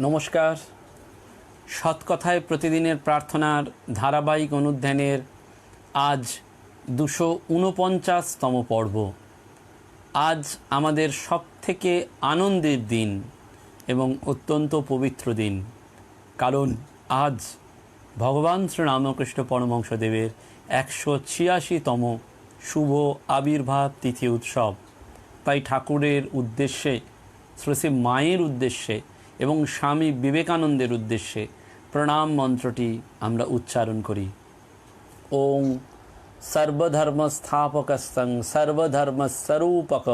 নমস্কার। সৎকথায় প্রতিদিনের প্রার্থনার ধারাবাহিক অনুধ্যানের আজ দুশো ঊনপঞ্চাশতম পর্ব। আজ আমাদের সবথেকে আনন্দের দিন এবং অত্যন্ত পবিত্র দিন। কারণ আজ ভগবান শ্রীরামকৃষ্ণ পরমহংসদেবের একশো ছিয়াশিতম শুভ আবির্ভাব তিথি উৎসব। তাই ঠাকুরের উদ্দেশ্যে, শ্রী মায়ের উদ্দেশ্যে এবং স্বামী বিবেকানন্দের উদ্দেশ্যে প্রণাম মন্ত্রটি আমরা উচ্চারণ করি। ওং সর্বধর্মস্থাপকস্তং সর্বধর্মস্বরূপক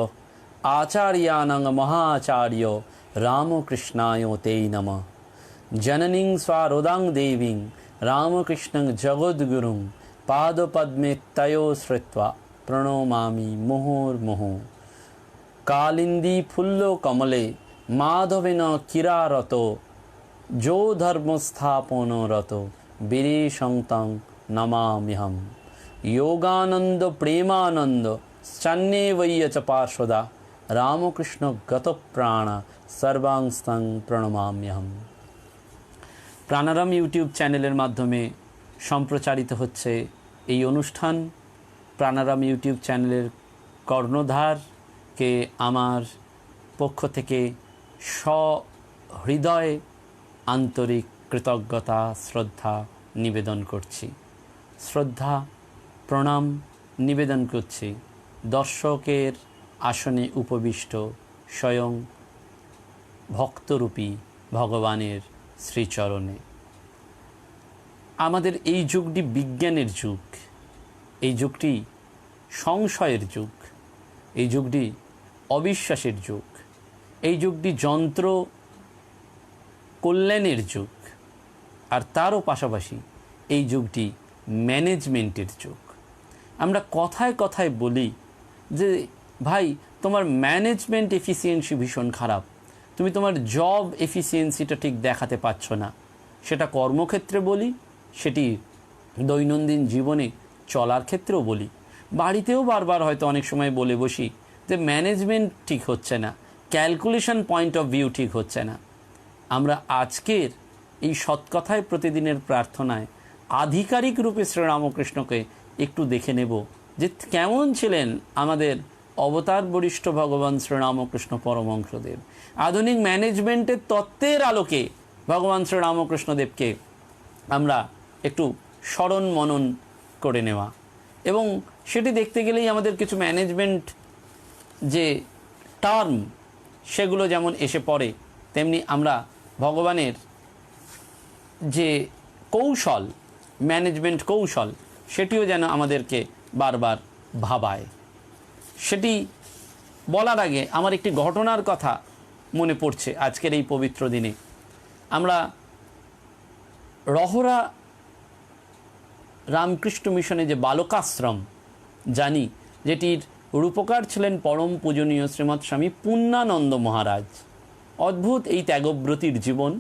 আচার্যানং মহাচার্য রামকৃষ্ণায় তে নম। জননীং স্বারোদাং দেবীং রামকৃষ্ণং জগদ্গুরুং পাদপদ্মে তয়ো শ্রুত্বা প্রণমামি মুহুর্মুহুঃ। কালিন্দী ফুল্ল কমলে মাধবেন কিরারত যো ধর্মস্থাপনরত বীরে সন্তং নমামিহম যোগানন্দ প্রেমানন্দ চান্নে বৈয় চ পার্শ্বদা রামকৃষ্ণ গতপ্রাণ সর্বাংস্তং প্রণমাম্যহম প্রাণারাম ইউটিউব চ্যানেলের মাধ্যমে সম্প্রচারিত হচ্ছে এই অনুষ্ঠান প্রাণারাম ইউটিউব চ্যানেলের কর্ণধারকে আমার পক্ষ থেকে সহৃদয় আন্তরিক কৃতজ্ঞতা, শ্রদ্ধা নিবেদন করছি। শ্রদ্ধা, প্রণাম নিবেদন করছি। দর্শকের আসনে উপবিষ্ট স্বয়ং ভক্তরূপী ভগবানের শ্রীচরণে। আমাদের এই যুগটি বিজ্ঞানের যুগ, এই যুগটি সংশয়ের যুগ, এই যুগটি অবিশ্বাসের যুগ। এই যুগটি যন্ত্র কল্যাণের যুগ। আর তারও পাশাপাশি এই যুগটি ম্যানেজমেন্টের যুগ। আমরা কথায় কথায় বলি যে, ভাই, তোমার ম্যানেজমেন্ট এফিসিয়েন্সি ভীষণ খারাপ। তুমি তোমার জব এফিসিয়েন্সিটা ঠিক দেখাতে পারছ না। সেটা কর্মক্ষেত্রে বলি, সেটি দৈনন্দিন জীবনে চলার ক্ষেত্রেও বলি। বাড়িতেও বারবার হয়তো অনেক সময় বলে বসি যে ম্যানেজমেন্ট ঠিক হচ্ছে না ক্যালকুলেশন পয়েন্ট অফ ভিউ ঠিক হচ্ছে না। আমরা আজকের এই সৎকথায় প্রতিদিনের প্রার্থনায় আধিকারিক রূপে শ্রীরামকৃষ্ণকে একটু দেখে নেব যে কেমন ছিলেন আমাদের অবতার বরিষ্ঠ ভগবান শ্রীরামকৃষ্ণ পরমহংসদেব। আধুনিক ম্যানেজমেন্টের তত্ত্বের আলোকে ভগবান শ্রীরামকৃষ্ণদেবকে আমরা একটু স্মরণ মনন করে নেওয়া। এবং সেটি দেখতে গেলেই আমাদের কিছু ম্যানেজমেন্ট যে টার্ম সেগুলো যেমন এসে পড়ে, তেমনি আমরা ভগবানের যে কৌশল ম্যানেজমেন্ট কৌশল, সেটিও যেন আমাদেরকে বারবার ভাবায়। সেটি বলার আগে আমার একটি ঘটনার কথা মনে পড়ছে আজকের এই পবিত্র দিনে। আমরা রহরা রামকৃষ্ণ মিশনে যে বালকাশ্রম জানি, যেটির রূপকার ছিলেন পরম পূজনীয় শ্রীমৎ স্বামী পূর্ণানন্দ মহারাজ। অদ্ভুত এই ত্যাগব্রতীর জীবন,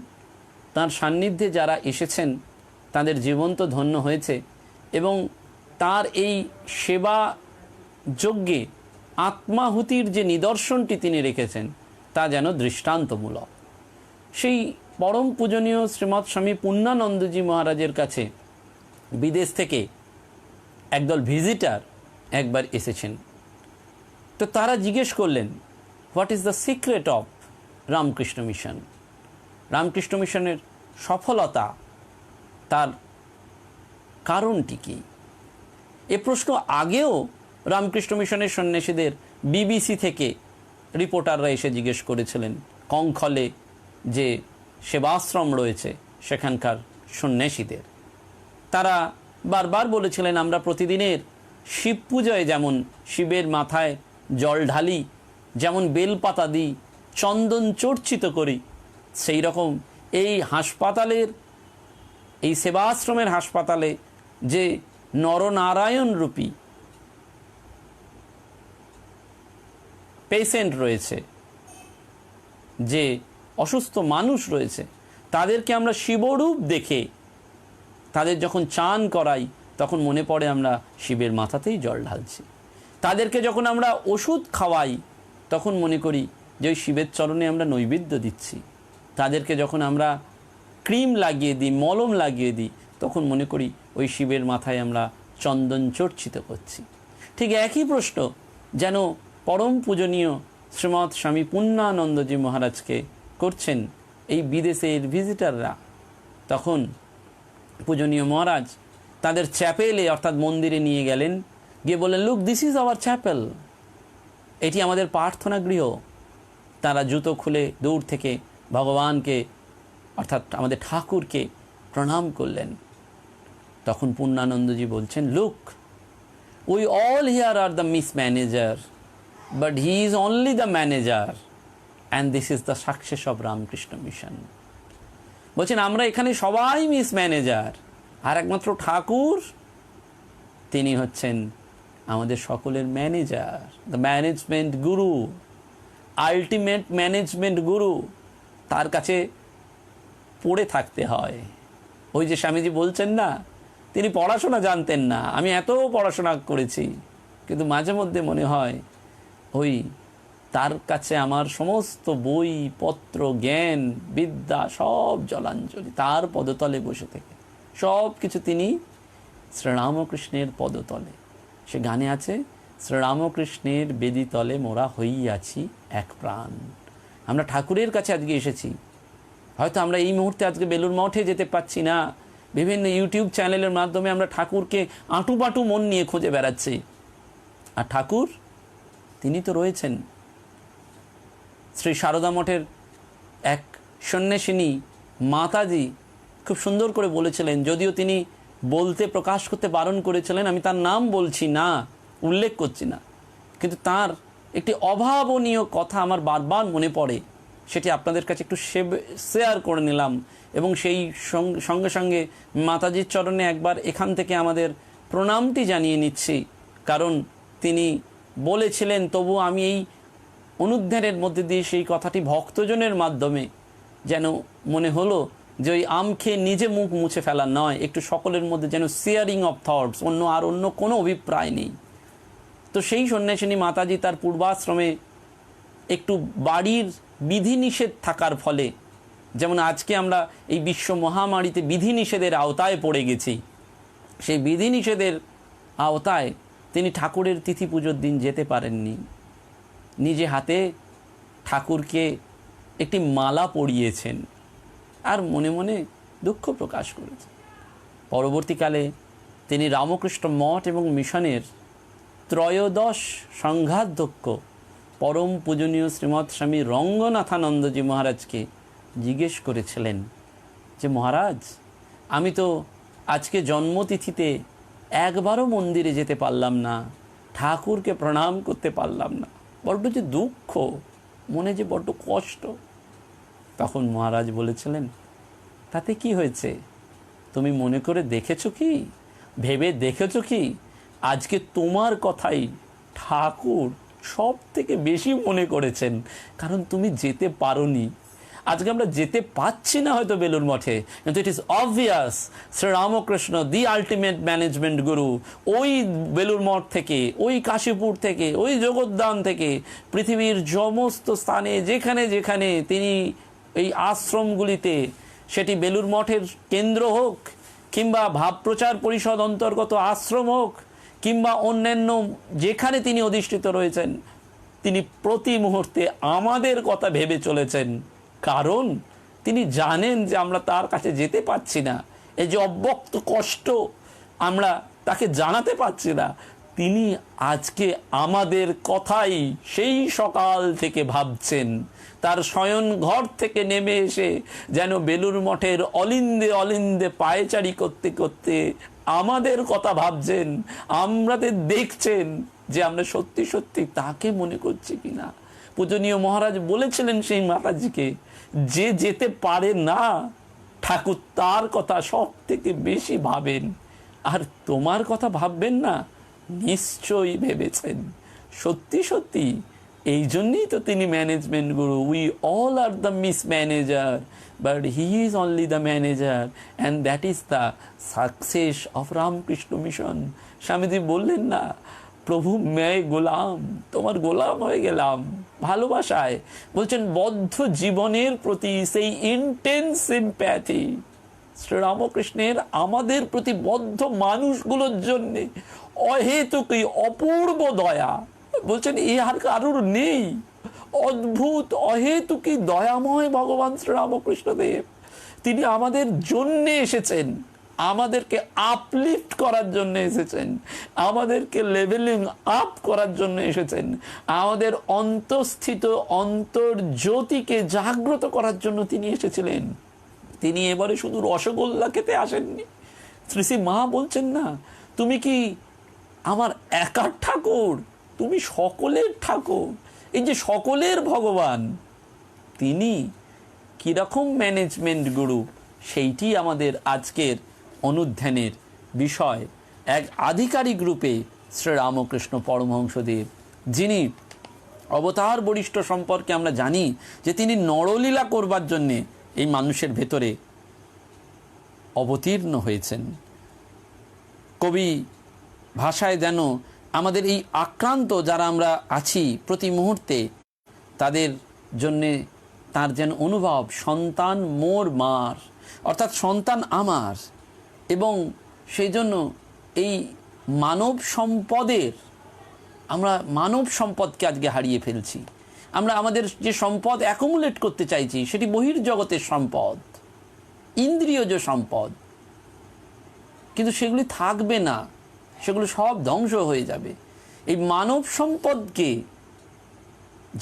তার সান্নিধ্যে যারা এসেছেন, তাদের জীবন তো ধন্য হয়েছে এবং তার এই সেবা যজ্ঞে আত্মাহুতির যে নিদর্শনটি তিনি রেখেছেন, তা যেন দৃষ্টান্তমূলক। সেই পরম পূজনীয় শ্রীমৎ স্বামী পূর্ণানন্দজি মহারাজের কাছে বিদেশ থেকে একদল ভিজিটার একবার এসেছেন। তো তারা জিজ্ঞেস করলেন what is the secret of Ramakrishna Mission? Ramakrishna মিশনের সফলতা তার কারণটি কি? এ প্রশ্ন আগেও রামকৃষ্ণ মিশনের সন্ন্যাসীদের বিবিসি থেকে রিপোর্টাররা এসে জিজ্ঞেস করেছিলেন, কঙ্খলে যে সেবাশ্রম রয়েছে সেখানকার সন্ন্যাসীদের। তারা বারবার বলেছিলেন, আমরা প্রতিদিনের শিব পূজায় যেমন শিবের মাথায় জল ঢালি, যেমন বেলপাতা দিই, চন্দন চর্চিত করি। সেই রকম এই হাসপাতালের, এই সেবাশ্রমের হাসপাতালে যে নরনারায়ণ রূপী পেশেন্ট রয়েছে, যে অসুস্থ মানুষ রয়েছে, তাদেরকে আমরা শিবরূপ দেখে, তাদের যখন চান করাই, তখন মনে পড়ে আমরা শিবের মাথাতেই জল ঢালছি। তাদেরকে যখন আমরা ওষুধ খাওয়াই, তখন মনে করি যে ওই শিবের চরণে আমরা নৈবেদ্য দিচ্ছি। তাদেরকে যখন আমরা ক্রিম লাগিয়ে দিই, মলম লাগিয়ে দিই, তখন মনে করি ওই শিবের মাথায় আমরা চন্দন চর্চিত করছি। ঠিক একই প্রশ্ন, যেন পরম পূজনীয় শ্রীমৎ স্বামী পূর্ণানন্দজি মহারাজকে করছেন এই বিদেশের ভিজিটাররা তখন পূজনীয় মহারাজ তাদের চ্যাপেলে, অর্থাৎ মন্দিরে নিয়ে গেলেন গিয়ে বললেন look this is our chapel এটি আমাদের প্রার্থনা গৃহ। তারা জুতো খুলে দূর থেকে ভগবানকে, অর্থাৎ আমাদের ঠাকুরকে প্রণাম করলেন। তখন পূর্ণানন্দজি বলছেন look we all here are the miss manager but he is only the manager and this is the success of Ramakrishna Mission বলছেন, আমরা এখানে সবাই মিস ম্যানেজার আর একমাত্র ঠাকুর, তিনি হচ্ছেন আমাদের সকলের manager the management guru ultimate management guru তার কাছে পড়ে থাকতে হয়। ওই যে স্বামীজি বলছেন না, তিনি পড়াশোনা জানতেন না, আমি এত পড়াশোনা করেছি, কিন্তু মাঝে মধ্যে মনে হয়, ওই তার কাছে আমার সমস্ত বই, পত্র, জ্ঞান, বিদ্যা সব জলাঞ্জলি, তার পদতলে বসে থেকে সব কিছু তিনি শ্রীরামকৃষ্ণের পদতলে। সে গানে আছে, শ্রীরামকৃষ্ণের বেদিতলে মোরা হইয়াছি এক প্রাণ। আমরা ঠাকুরের কাছে আজকে এসেছি। হয়তো আমরা এই মুহূর্তে আজকে বেলুর মঠে যেতে পাচ্ছি না। বিভিন্ন ইউটিউব চ্যানেলের মাধ্যমে আমরা ঠাকুরকে আঁটুপাটু মন নিয়ে খুঁজে বেড়াচ্ছি। আর ঠাকুর, তিনি তো রয়েছেন। শ্রী সারদা মঠের এক সন্ন্যাসিনী মাতাজি খুব সুন্দর করে বলেছিলেন, যদিও তিনি বলতে প্রকাশ করতে বারণ করেছিলেন, আমি তার নাম বলছি না, উল্লেখ করছি না। কিন্তু তার একটি অভাবনীয় কথা আমার বারবার মনে পড়ে, সেটি আপনাদের কাছে একটু শেয়ার করে নিলাম এবং সেই সঙ্গে সঙ্গে মাতাজির চরণে একবার এখান থেকে আমাদের প্রণামটি জানিয়ে নিচ্ছি, কারণ তিনি বলেছিলেন, তবু আমি এই অনুদ্ধারের মধ্যে দিয়ে সেই কথাটি ভক্তজনের মাধ্যমে যেন মনে হলো যে ওই আম খেয়ে নিজে মুখ মুছে ফেলা নয়, একটু সকলের মধ্যে যেন শেয়ারিং অফ থটস অন্য আর অন্য কোনো অভিপ্রায় নেই। তো সেই সন্ন্যাসিনী মাতাজি তার পূর্বাশ্রমে একটু বাড়ির বিধিনিষেধ থাকার ফলে, যেমন আজকে আমরা এই বিশ্ব মহামারীতে বিধিনিষেধের আওতায় পড়ে গেছি, সেই বিধিনিষেধের আওতায় তিনি ঠাকুরের তিথি পুজোর দিন যেতে পারেননি। নিজে হাতে ঠাকুরকে একটি মালা পরিয়েছেন। আর মনে মনে দুঃখ প্রকাশ করেছেন পরবর্তীকালে তিনি রামকৃষ্ণ মঠ এবং মিশনের ত্রয়োদশ সংঘাধ্যক্ষ, পরম পূজনীয় শ্রীমৎ স্বামী রঙ্গনাথানন্দজি মহারাজকে জিজ্ঞেস করেছিলেন যে, মহারাজ, আমি তো আজকে জন্মতিথিতে একবারও মন্দিরে যেতে পারলাম না, ঠাকুরকে প্রণাম করতে পারলাম না। বড্ড যে দুঃখ, মনে যে বড্ড কষ্ট। তখন মহারাজ বলেছিলেন, তাতে কি হয়েছে? তুমি মনে করে দেখেছ কি? ভেবে দেখেছ কি? আজকে তোমার কথাই ঠাকুর সব থেকে বেশি মনে করেছেন। কারণ তুমি যেতে পারোনি। আজকে আমরা যেতে পাচ্ছি না হয়তো বেলুর মঠে। কিন্তু it is obvious Sri Ramakrishna the ultimate management guru ওই বেলুর মঠ থেকে, ওই কাশীপুর থেকে, ওই জগদ্দান থেকে, পৃথিবীর সমস্ত স্থানে, যেখানে যেখানে তিনি এই আশ্রমগুলিতে সেটি বেলুর মঠের কেন্দ্র হোক কিংবা ভাব প্রচার পরিষদ অন্তর্গত আশ্রম হোক কিংবা অন্যান্য যেখানে তিনি অধিষ্ঠিত রয়েছেন, তিনি প্রতি মুহূর্তে আমাদের কথা ভেবে চলেছেন। কারণ তিনি জানেন যে আমরা তার কাছে যেতে পারছি না। এই যে অব্যক্ত কষ্ট আমরা তাকে জানাতে পারছি না, তিনি আজকে আমাদের কথাই সেই সকাল থেকে ভাবছেন। তার শয়ন ঘর থেকে নেমে এসে যেন বেলুর মঠের অলিন্দে অলিন্দে পায়চারি করতে করতে আমাদের কথা ভাবছেন আমাদের দেখছেন যে আমরা সত্যি সত্যি তাকে মনে করছি কিনা। পূজনীয় মহারাজ বলেছিলেন সেই মাতাজিকে, যে যেতে পারে না, ঠাকুর তার কথা সব থেকে বেশি ভাবেন। আর তোমার কথা ভাববেন না, নিশ্চয়ই ভেবেছেন। সত্যি সত্যি এই জন্যই তো তিনি management guru we all are the miss manager but he is only the manager and that is the success of Ramakrishna Mission Swamiji বললেন না, প্রভু, ম্যায় গোলাম, তোমার গোলাম হয়ে গেলাম, ভালোবাসায়। বলছেন, বদ্ধ জীবনের প্রতি সেই ইন্টেন্স সিম্প্যাথি শ্রীরামকৃষ্ণের, আমাদের প্রতি বদ্ধ মানুষগুলোর জন্যে অহেতুকই অপূর্ব দয়া বলছেন আর কারুর নেই। অদ্ভুত, অহেতুকী, দয়াময় ভগবান শ্রীরামকৃষ্ণদেব। তিনি আমাদের জন্যে এসেছেন। আমাদেরকে আপলিফট করার জন্য এসেছেন। আমাদেরকে লেভেলিং আপ করার জন্য এসেছেন। আমাদের অন্তঃস্থিত, অন্তর্জ্যোতিকে জাগ্রত করার জন্য তিনি এসেছিলেন। তিনি এবারে শুধু রসগোল্লা খেতে আসেননি। শ্রী শ্রী মা বলছেন না, তুমি কি আমার একার ঠাকুর? তুমি সকলের ঠাকুর। এই যে সকলের ভগবান, তিনি কীরকম ম্যানেজমেন্ট গুরু সেইটি আমাদের আজকের অনুধ্যানের বিষয়। এক আধিকারিক রূপে শ্রীরামকৃষ্ণ পরমহংসদেব, যিনি অবতার বরিষ্ঠ সম্পর্কে আমরা জানি যে তিনি নরলীলা করবার জন্যে এই মানুষের ভেতরে অবতীর্ণ হয়েছেন। কবি ভাষায় যেন আমাদের এই আক্রান্ত যারা আমরা আছি প্রতি মুহূর্তে, তাদের জন্যে তার যেন অনুভব সন্তান মোর মার, অর্থাৎ সন্তান আমার। এবং সেই জন্য এই মানব সম্পদের, আমরা মানব সম্পদকে আজকে হারিয়ে ফেলছি। আমরা আমাদের যে সম্পদ অ্যাকুমুলেট করতে চাইছি, সেটি বহির্জগতের সম্পদ ইন্দ্রিয়জ সম্পদ। কিন্তু সেগুলি থাকবে না। সেগুলো সব ধ্বংস হয়ে যাবে। এই মানব সম্পদকে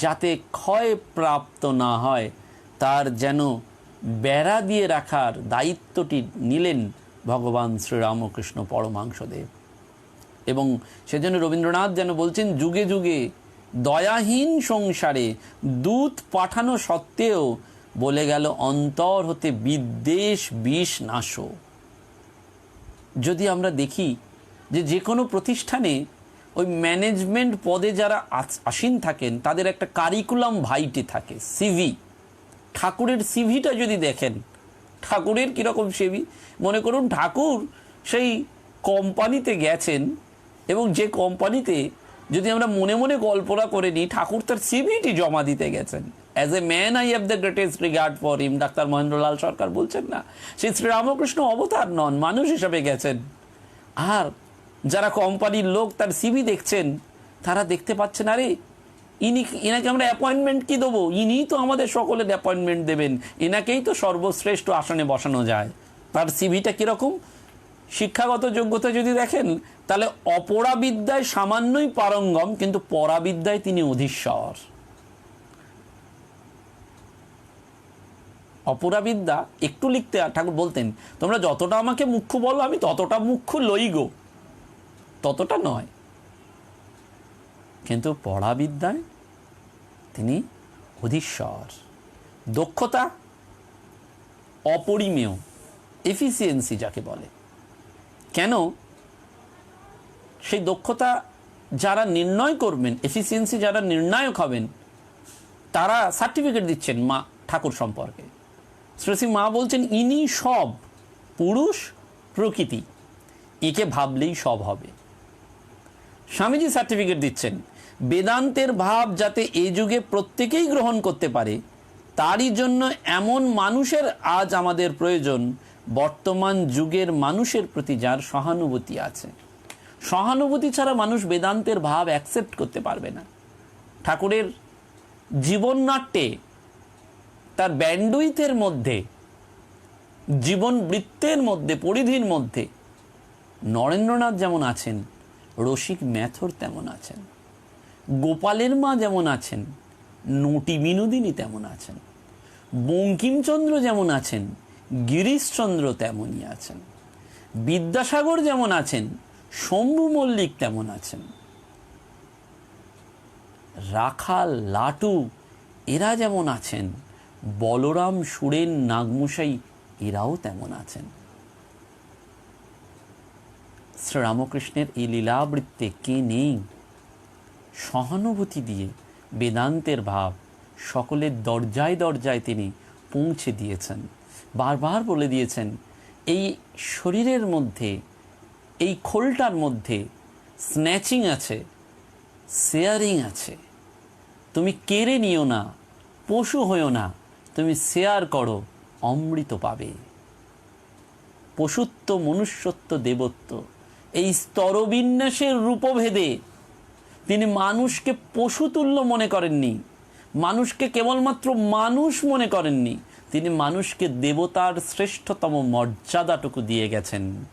যাতে ক্ষয় প্রাপ্ত না হয়, তার যেন বেড়া দিয়ে রাখার দায়িত্বটি নিলেন ভগবান শ্রীরামকৃষ্ণ পরমাংসদেব এবং সেজন্য রবীন্দ্রনাথ যেন বলছেন, যুগে যুগে দয়াহীন সংসারে দূত পাঠানো সত্ত্বেও বলে গেল, অন্তর হতে বিদ্বেষ বিষ নাশ যদি আমরা দেখি যে যে কোনো প্রতিষ্ঠানে ওই ম্যানেজমেন্ট পদে যারা আসীন থাকেন, তাদের একটা কারিকুলাম ভাইটে থাকে সিভি ঠাকুরের সিভিটা যদি দেখেন, ঠাকুরের কীরকম সিভি মনে করুন ঠাকুর সেই কোম্পানিতে গেছেন এবং যে কোম্পানিতে যদি আমরা মনে মনে কল্পনা করে নিই, ঠাকুর তার সিভিটি জমা দিতে গেছেন। As a man I have the greatest regard for him doctor Mahendralal Sarkar বলছেন না? সেই শ্রীরামকৃষ্ণ অবতার নন, মানুষ হিসাবে গেছেন। আর যারা কোম্পানির লোক তার সিভি দেখছেন, তারা দেখতে পাচ্ছেন আরে ইনি, এনাকে আমরা অ্যাপয়েন্টমেন্ট কি দেবো? ইনিই তো আমাদের সকলের অ্যাপয়েন্টমেন্ট দেবেন। এনাকেই তো সর্বশ্রেষ্ঠ আসনে বসানো যায়। তার সিভিটা কীরকম? শিক্ষাগত যোগ্যতা যদি দেখেন, তাহলে অপরাবিদ্যায় সামান্যই পারঙ্গম, কিন্তু পরাবিদ্যায় তিনি অধীশ্বর। অপরাবিদ্যা, একটু লিখতে, ঠাকুর বলতেন, তোমরা যতটা আমাকে মুখ্য বলো, আমি ততটা মুখ্য লই গো। ততটা নয়। কিন্তু পড়াবিদ্যায় তিনি অধীশ্বর। দক্ষতা অপরিমেয়, এফিসিয়েন্সি যাকে বলে। কেন? সেই দক্ষতা যারা নির্ণয় করবেন, এফিসিয়েন্সি যারা নির্ণায়ক হবেন, তারা সার্টিফিকেট দিচ্ছেন মা, ঠাকুর সম্পর্কে। শ্রেষী মা বলছেন, ইনি সব, পুরুষ প্রকৃতি। একে ভাবলেই সব হবে। স্বামীজি সার্টিফিকেট দিচ্ছেন। বেদান্তের ভাব যাতে এ যুগে প্রত্যেকেই গ্রহণ করতে পারে, তারই জন্য এমন মানুষের আজ আমাদের প্রয়োজন, বর্তমান যুগের মানুষের প্রতি যার সহানুভূতি আছে। সহানুভূতি ছাড়া মানুষ বেদান্তের ভাব অ্যাকসেপ্ট করতে পারবে না। ঠাকুরের জীবননাট্যে, তার ব্যান্ডুইথের মধ্যে জীবন বৃত্তের মধ্যে, পরিধির মধ্যে, নরেন্দ্রনাথ যেমন আছেন রসিক ম্যাথর তেমন আছেন। গোপালের মা যেমন আছেন, নটি বিনোদিনী তেমন আছেন, বঙ্কিমচন্দ্র যেমন আছেন, গিরিশচন্দ্র তেমনই আছেন, বিদ্যাসাগর যেমন আছেন, শম্ভু মল্লিক তেমন আছেন। রাখাল লাটু, এরা যেমন আছেন, বলরাম, সুরেন, নাগমশাই, এরাও তেমন আছেন। শ্রীরামকৃষ্ণের এই লীলাবৃত্তে কে নেই? সহানুভূতি দিয়ে বেদান্তের ভাব সকলের দরজায় দরজায় তিনি পৌঁছে দিয়েছেন। বারবার বলে দিয়েছেন, এই শরীরের মধ্যে, এই খোলটার মধ্যে স্ন্যাচিং আছে শেয়ারিং আছে। তুমি কেড়ে নিও না, পশু হইও না, তুমি শেয়ার করো, অমৃত পাবে। পশুত্ব, মনুষ্যত্ব, দেবত্ব এই স্তরবিন্যাসের রূপভেদে তিনি মানুষকে পশুতুল্য মনে করেননি, মানুষকে কেবলমাত্র মানুষ মনে করেননি, তিনি মানুষকে দেবতার শ্রেষ্ঠতম মর্যাদাটুকু দিয়ে গেছেন।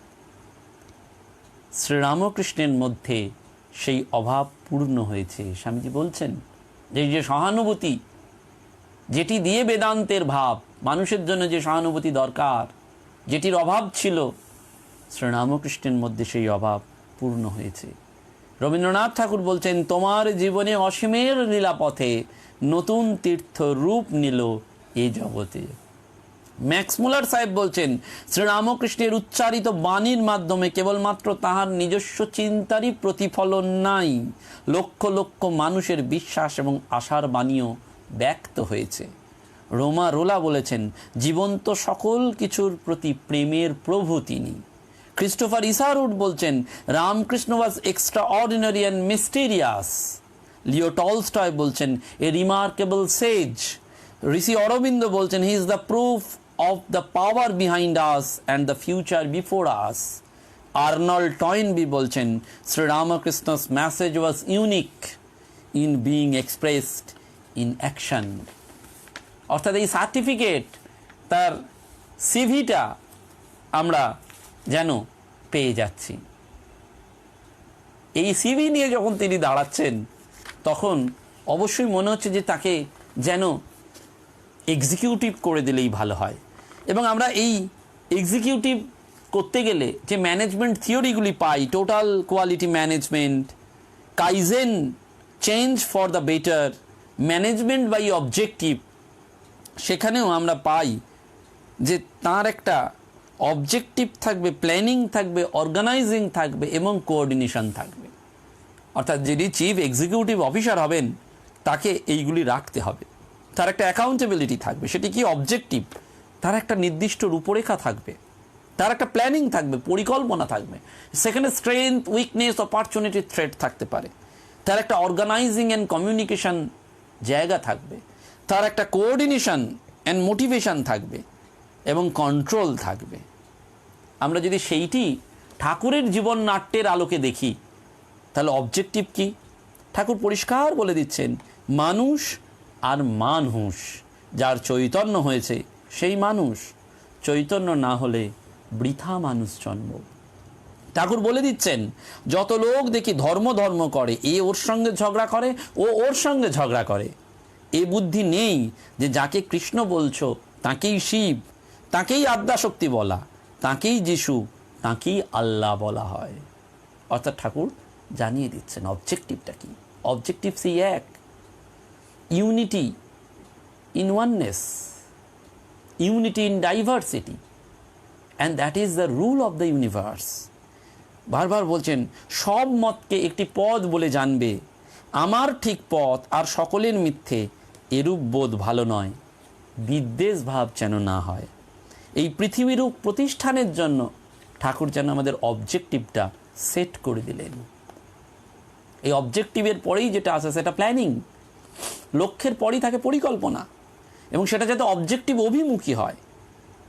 শ্রীরামকৃষ্ণের মধ্যে সেই অভাব পূর্ণ হয়েছে। স্বামীজি বলছেন, যে যে সহানুভূতি, যেটি দিয়ে বেদান্তের ভাব, মানুষের জন্য যে সহানুভূতি দরকার, যেটির অভাব ছিল শ্রীরামকৃষ্ণের মধ্যে সেই অভাব পূর্ণ হয়েছে। রবীন্দ্রনাথ ঠাকুর বলছেন, তোমার জীবনে অসীমের লীলাপথে নতুন তীর্থ রূপ নিল এই জগতে। ম্যাক্স মুলার সাহেব বলছেন, শ্রীরামকৃষ্ণের উচ্চারিত বাণীর মাধ্যমে কেবলমাত্র তাহার নিজস্ব চিন্তারই প্রতিফলন নাই। লক্ষ লক্ষ মানুষের বিশ্বাস এবং আশার বাণীও ব্যক্ত হয়েছে। রোমা রোলা বলেছেন, জীবন্ত সকল কিছুর প্রতি প্রেমের প্রভু তিনি। ক্রিস্টোফার ইসারুড বলছেন, Ramakrishna was extraordinary and mysterious Leo Tolstoy বলছেন a remarkable sage Rishi Aurobindo বলছেন he is the proof of the power behind us and the future before us Arnold Toynbee বলছেন Sri Ramakrishna's message was unique in being expressed in action অর্থাৎ এই certificate তার সিভিটা আমরা যেন পেয়ে যাচ্ছি। এই সিভি নিয়ে যখন তিনি দাঁড়াচ্ছেন, তখন অবশ্যই মনে হচ্ছে যে তাকে যেন এক্সিকিউটিভ করে দিলেই ভালো হয়। এবং আমরা এই এক্সিকিউটিভ করতে গেলে যে ম্যানেজমেন্ট থিওরিগুলি পাই total quality management kaizen change for the better management by objective সেখানেও আমরা পাই যে তার একটা অবজেক্টিভ থাকবে প্ল্যানিং থাকবে অর্গানাইজিং থাকবে এবং কোঅর্ডিনেশন থাকবে। অর্থাৎ যিনি চিফ এক্সিকিউটিভ অফিসার হবেন, তাকে এইগুলি রাখতে হবে। তার একটা অ্যাকাউন্টেবিলিটি থাকবে, সেটি কি অবজেক্টিভ তার একটা নির্দিষ্ট রূপরেখা থাকবে। তার একটা প্ল্যানিং থাকবে, পরিকল্পনা থাকবে। সেখানে স্ট্রেংথ উইকনেস অপরচুনিটি থ্রেট থাকতে পারে। তার একটা অর্গানাইজিং অ্যান্ড কমিউনিকেশন জায়গা থাকবে। তার একটা কোঅর্ডিনেশন অ্যান্ড মোটিভেশন থাকবে। এবং কন্ট্রোল থাকবে। আমরা যদি সেইটি ঠাকুরের জীবন নাট্যের আলোকে দেখি, তাহলে অবজেক্টিভ কি? ঠাকুর পরিষ্কার বলে দিচ্ছেন, মানুষ আর মানুষ, যার চৈতন্য হয়েছে সেই মানুষ। চৈতন্য না হলে বৃথা মানুষ জন্ম। ঠাকুর বলে দিচ্ছেন, যত লোক দেখি ধর্ম ধর্ম করে, এ ওর সঙ্গে ঝগড়া করে, ও ওর সঙ্গে ঝগড়া করে। এ বুদ্ধি নেই যে যাকে কৃষ্ণ বলছো, তাকেই শিব। তাকেই আদ্যাশক্তি বলা, তাকেই যিশু, তাকেই আল্লাহ বলা হয়। অর্থাৎ ঠাকুর জানিয়ে দিচ্ছেন অবজেক্টিভটা কি? অবজেক্টিভ সেই এক unity in oneness unity in diversity and that is the rule of the universe বারবার বলছেন, সব মতকে একটি পদ বলে জানবে, আমার ঠিক পথ আর সকলের মিথ্যে, এরূপ বোধ ভালো নয় বিদ্বেষ ভাব যেন না হয়। এই পৃথিবীরূপ প্রতিষ্ঠানের জন্য ঠাকুর যেন আমাদের অবজেক্টিভটা সেট করে দিলেন। এই অবজেক্টিভের পরেই যেটা আসে সেটা প্ল্যানিং লক্ষ্যের পরেই থাকে পরিকল্পনা। এবং সেটা যাতে অবজেক্টিভ অভিমুখী হয়।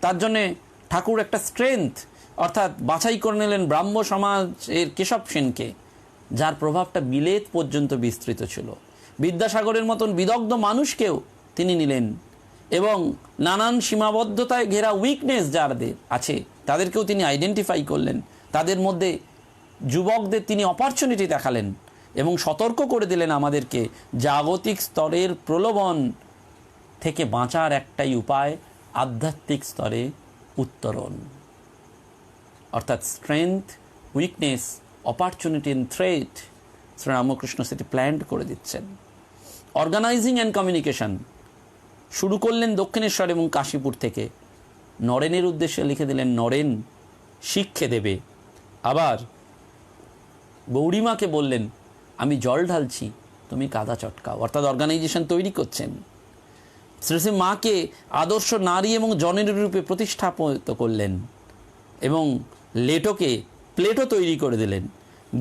তার জন্যে ঠাকুর একটা স্ট্রেংথ অর্থাৎ বাছাই করে নিলেন ব্রাহ্ম সমাজের কেশব সেনকে, যার প্রভাবটা বিলেত পর্যন্ত বিস্তৃত ছিল। বিদ্যাসাগরের মতন বিদগ্ধ মানুষকেও তিনি নিলেন। এবং নানান সীমাবদ্ধতায় ঘেরা উইকনেস যাদের আছে, তাদেরকেও তিনি আইডেন্টিফাই করলেন। তাদের মধ্যে যুবকদের তিনি অপরচুনিটি দেখালেন এবং সতর্ক করে দিলেন আমাদেরকে জাগতিক স্তরের প্রলোভন থেকে বাঁচার একটাই উপায়, আধ্যাত্মিক স্তরে উত্তরণ। অর্থাৎ strength weakness opportunity in threat Sri Ramakrishna সেটি প্ল্যান্ড করে দিচ্ছেন। অর্গানাইজিং অ্যান্ড কমিউনিকেশন শুরু করলেন দক্ষিণেশ্বর এবং কাশীপুর থেকে। নরেনের উদ্দেশ্যে লিখে দিলেন, নরেন, শিক্ষে দেবে। আবার গৌরীমাকে বললেন, আমি জল ঢালছি, তুমি কাদা চটকাও। অর্থাৎ অর্গানাইজেশন তৈরি করছেন। শ্রী শ্রী মাকে আদর্শ নারী এবং জনের রূপে প্রতিষ্ঠাপিত করলেন এবং লেটোকে, প্লেটো তৈরি করে দিলেন।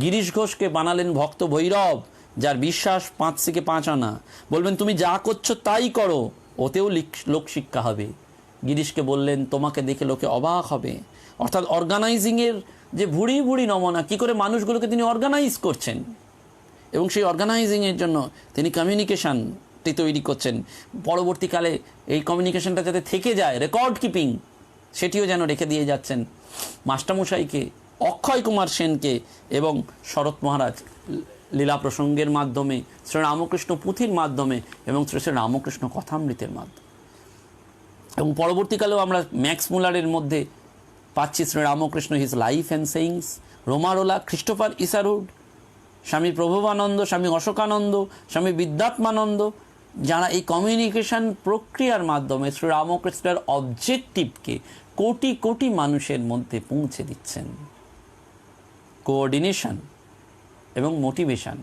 গিরিশ ঘোষকে বানালেন ভক্ত ভৈরব, যার বিশ্বাস পাঁচ থেকে পাঁচ আনা। বলবেন, তুমি যা করছ তাই করো। ওতেও লিক- লোকশিক্ষা হবে। গিরিশকে বললেন, তোমাকে দেখে লোকে অবাক হবে। অর্থাৎ অর্গানাইজিংয়ের যে ভুড়ি ভুড়ি নমুনা, কি করে মানুষগুলোকে তিনি অর্গানাইজ করছেন? এবং সেই অর্গানাইজিংয়ের জন্য তিনি কমিউনিকেশানটি তৈরি করছেন। পরবর্তীকালে এই কমিউনিকেশনটা যাতে থেকে যায় রেকর্ড কিপিং সেটিও যেন রেখে দিয়ে যাচ্ছেন। মাস্টারমশাইকে, অক্ষয় কুমার সেনকে এবং শরৎ মহারাজ লীলা প্রসঙ্গের মাধ্যমে, শ্রী রামকৃষ্ণ পুঁথির মাধ্যমে এবং শ্রী শ্রী রামকৃষ্ণ কথামৃতের মাধ্যমে। এবং পরবর্তীকালেও আমরা ম্যাক্স মুলারের মধ্যে পাচ্ছি Sri Ramakrishna his life and sayings, Romain Rolland, Christopher Isherwood, Swami Prabhavananda, Swami Ashokananda, স্বামী বিদ্যাত্মানন্দ, যারা এই কমিউনিকেশন প্রক্রিয়ার মাধ্যমে শ্রী রামকৃষ্ণের অবজেক্টিভকে কোটি কোটি মানুষের মধ্যে পৌঁছে দিচ্ছেন। কোঅর্ডিনেশন এবং মোটিভেশন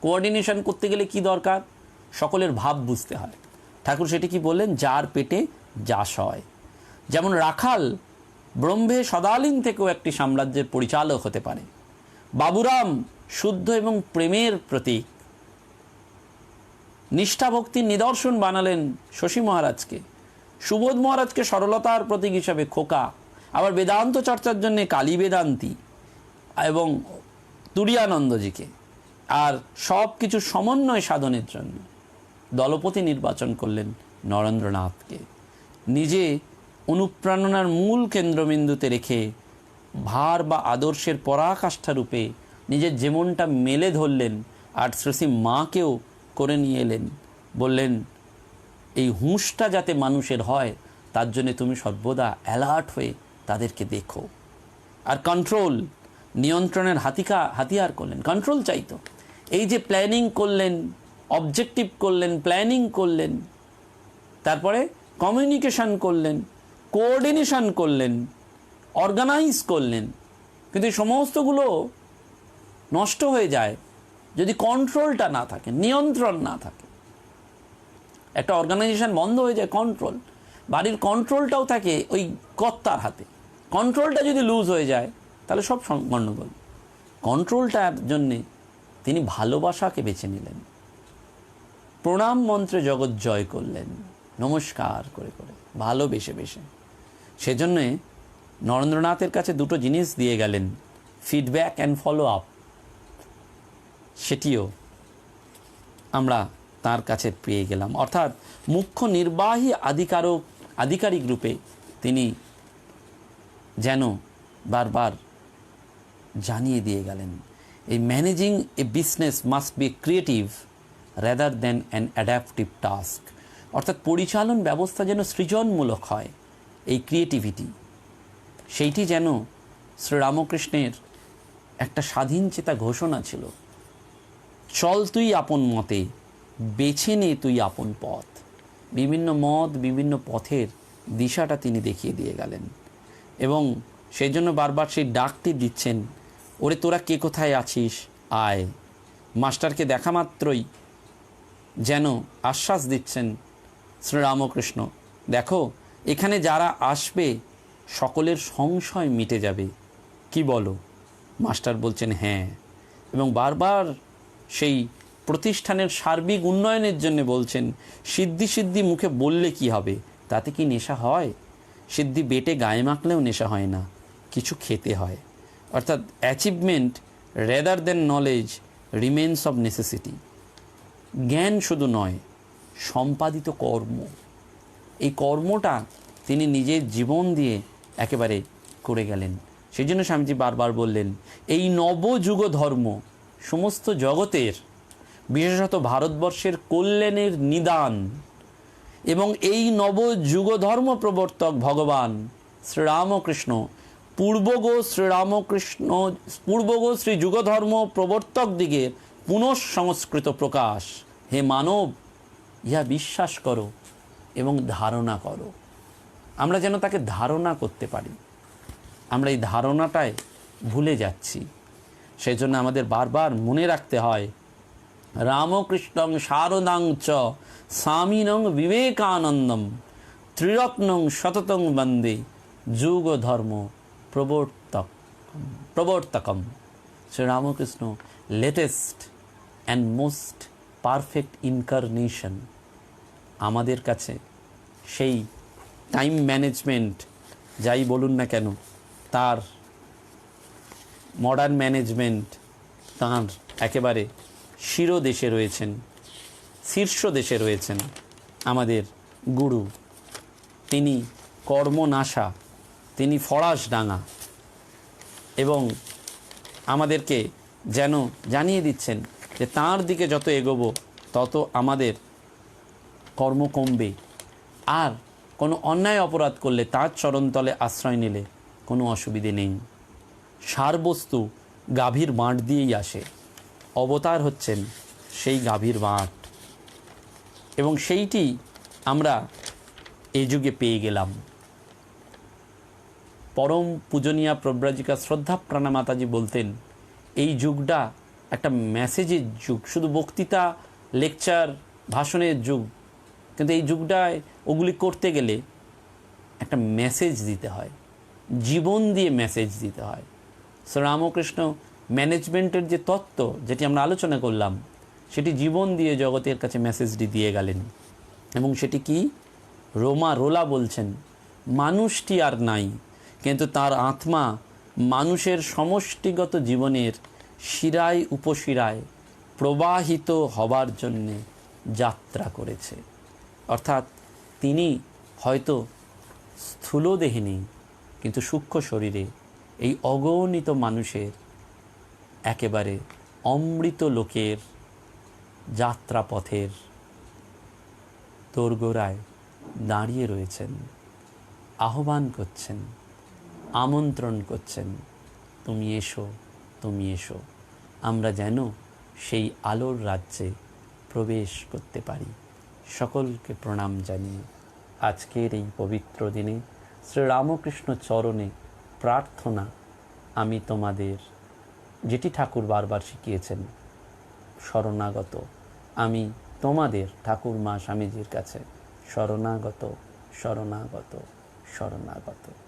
কোঅর্ডিনেশন করতে গেলে কি দরকার? সকলের ভাব বুঝতে হয়। ঠাকুর সেটি কি বললেন? যার পেটে যাস হয়। যেমন রাখাল ব্রহ্মে সদালীন থেকেও একটি সাম্রাজ্যের পরিচালক হতে পারে। বাবুরাম শুদ্ধ এবং প্রেমের প্রতীক। নিষ্ঠা ভক্তির নিদর্শন বানালেন শশী মহারাজকে। সুবোধ মহারাজকে সরলতার প্রতীক হিসাবে খোকা। আবার বেদান্ত চর্চার জন্য কালী বেদান্তি এবং তুরিয়ানন্দজিকে। আর সব কিছু সমন্বয় সাধনের জন্য দলপতি নির্বাচন করলেন নরেন্দ্রনাথকে। নিজে অনুপ্রেরণার মূল কেন্দ্রবিন্দুতে রেখে ভার বা আদর্শের পরাকাষ্ঠা রূপে নিজের জীবনটা মেলে ধরলেন আর শ্রেষী মাকেও করে নিয়ে এলেন। বললেন, এই হুঁশটা যাতে মানুষের হয়, তার জন্য তুমি সর্বদা অ্যালার্ট হয়ে তাদেরকে দেখো। আর কন্ট্রোল নিয়ন্ত্রণের হাতিকা, হাতিয়ার করলেন কন্ট্রোল চাইতো। এই যে প্ল্যানিং করলেন অবজেক্টিভ করলেন প্ল্যানিং করলেন, তারপরে কমিউনিকেশন করলেন কোঅর্ডিনেশন করলেন অর্গানাইজ করলেন, কিন্তু এই সমস্তগুলো নষ্ট হয়ে যায় যদি কন্ট্রোলটা না থাকে, নিয়ন্ত্রণ না থাকে। একটা অর্গানাইজেশন বন্ধ হয়ে যায় কন্ট্রোল বাড়ির কন্ট্রোলটাও থাকে ওই কর্তার হাতে। কন্ট্রোলটা যদি লুজ হয়ে যায় তাহলে সব গণ্ডগোল। কন্ট্রোলটার জন্যে তিনি ভালোবাসাকে বেছে নিলেন। প্রণাম মন্ত্রে জগৎ জয় করলেন। নমস্কার করে করে, ভালোবেসে বেসে। সেজন্যে নরেন্দ্রনাথের কাছে দুটো জিনিস দিয়ে গেলেন ফিডব্যাক অ্যান্ড ফলো আপ সেটিও আমরা তার কাছে পেয়ে গেলাম। অর্থাৎ মুখ্য নির্বাহী আধিকারক, আধিকারিক রূপে তিনি যেন বারবার জানিয়ে দিয়ে গেলেন, এই managing a business must be creative rather than an adaptive task অর্থাৎ পরিচালন ব্যবস্থা যেন সৃজনমূলক হয়, এই ক্রিয়েটিভিটি সেইটি যেন শ্রীরামকৃষ্ণের একটা স্বাধীন চেতা ঘোষণা ছিল, চল তুই আপন মতে, বেছে নে তুই আপন পথ। বিভিন্ন মত, বিভিন্ন পথের দিশাটা তিনি দেখিয়ে দিয়ে গেলেন এবং সেই জন্য বারবার সেই ডাকটি দিচ্ছেন ওরে তোরা কে কোথায় আছিস? আয়। মাস্টারকে দেখা মাত্রই যেন আশ্বাস দিচ্ছেন শ্রীরামকৃষ্ণ। দেখো, এখানে যারা আসবে, সকলের সংশয় মিটে যাবে। কি বলো? মাস্টার বলছেন হ্যাঁ। এবং বারবার সেই প্রতিষ্ঠানের সার্বিক উন্নয়নের জন্য বলছেন, সিদ্ধি সিদ্ধি মুখে বললে কি হবে? তাতে কি নেশা হয়? সিদ্ধি বেটে গায়ে মাখলেও নেশা হয় না, কিছু খেতে হয়। অর্থাৎ achievement rather than knowledge remains of necessity জ্ঞান শুধু নয়, সম্পাদিত কর্ম। এই কর্মটা তিনি নিজের জীবন দিয়ে একেবারে করে গেলেন। সেই জন্য স্বামীজি বারবার বললেন, এই নবযুগ ধর্ম সমস্ত জগতের, বিশেষত ভারতবর্ষের কল্যাণের নিদান এবং এই নবযুগ ধর্ম প্রবর্তক ভগবান শ্রীরামকৃষ্ণ পূর্বগো শ্রীরামকৃষ্ণ, পূর্বগো শ্রী যুগধর্ম প্রবর্তক দিকে পুনঃসংস্কৃত প্রকাশ। হে মানব, ইহা বিশ্বাস করো এবং ধারণা করো। আমরা যেন তাকে ধারণা করতে পারি। আমরা এই ধারণাটায় ভুলে যাচ্ছি। সেই জন্য আমাদের বারবার মনে রাখতে হয়, রামকৃষ্ণং শারদাং চ স্বামীনং বিবেকানন্দম, ত্রিরত্নং শততং বন্দে যুগ ধর্ম প্রবর্তক, প্রবর্তকম। Sri Ramakrishna latest and most perfect incarnation আমাদের কাছে সেই টাইম ম্যানেজমেন্ট যাই বলুন না কেন, তার মডার্ন ম্যানেজমেন্ট তাঁর একেবারে শিরোদেশে রয়েছেন শীর্ষ দেশে রয়েছেন আমাদের গুরু। তিনি কর্মনাশা তিনি ফরাস ডাঙা এবং আমাদেরকে যেন জানিয়ে দিচ্ছেন যে তার দিকে যত এগোবো, তত আমাদের কর্ম কমবে। আর কোনো অন্যায় অপরাধ করলে তার চরণতলে আশ্রয় নিলে কোনো অসুবিধে নেই। সারবস্তু গাভীর বাঁট দিয়েই আসে। অবতার হচ্ছেন সেই গাভীর বাঁট। এবং সেইটি আমরা এই যুগে পেয়ে গেলাম। পরম পূজনীয়া প্রব্রাজিকা শ্রদ্ধা প্রাণা মাতাজি বলতেন, এই যুগটা একটা মেসেজের যুগ, শুধু বক্তৃতা, লেকচার, ভাষণের যুগ। কিন্তু এই যুগটায় ওগুলি করতে গেলে একটা মেসেজ দিতে হয়, জীবন দিয়ে মেসেজ দিতে হয়। শ্রী রামকৃষ্ণ ম্যানেজমেন্টের যে তত্ত্ব যেটি আমরা আলোচনা করলাম, সেটি জীবন দিয়ে জগতের কাছে মেসেজটি দিয়ে গেলেন। এবং সেটি কি? রোমা রোলা বলছেন, মানুষটি আর নাই কিন্তু তার আত্মা মানুষের সমষ্টিগত জীবনের শিরায় উপশিরায় প্রবাহিত হবার জন্যে যাত্রা করেছে। অর্থাৎ তিনি হয়তো স্থূল দেহে নেই, কিন্তু সূক্ষ্ম শরীরে এই অগণিত মানুষের একেবারে অমৃত লোকের যাত্রাপথের দোরগোড়ায় দাঁড়িয়ে রয়েছেন, আহ্বান করছেন। আমন্ত্রণ করছেন, তুমি এসো তুমি এসো। আমরা যেন সেই আলোর রাজ্যে প্রবেশ করতে পারি। সকলকে প্রণাম জানিয়ে আজকের এই পবিত্র দিনে শ্রীরামকৃষ্ণ চরণে প্রার্থনা আমি তোমাদের, যেটি ঠাকুর বারবার শিখিয়েছেন, শরণাগত। আমি তোমাদের ঠাকুর মা স্বামীজির কাছে, শরণাগত শরণাগত শরণাগত।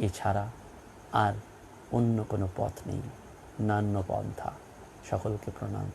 এছাড়া আর অন্য কোনো পথ নেই। নান্য পন্থা। সকলকে প্রণাম।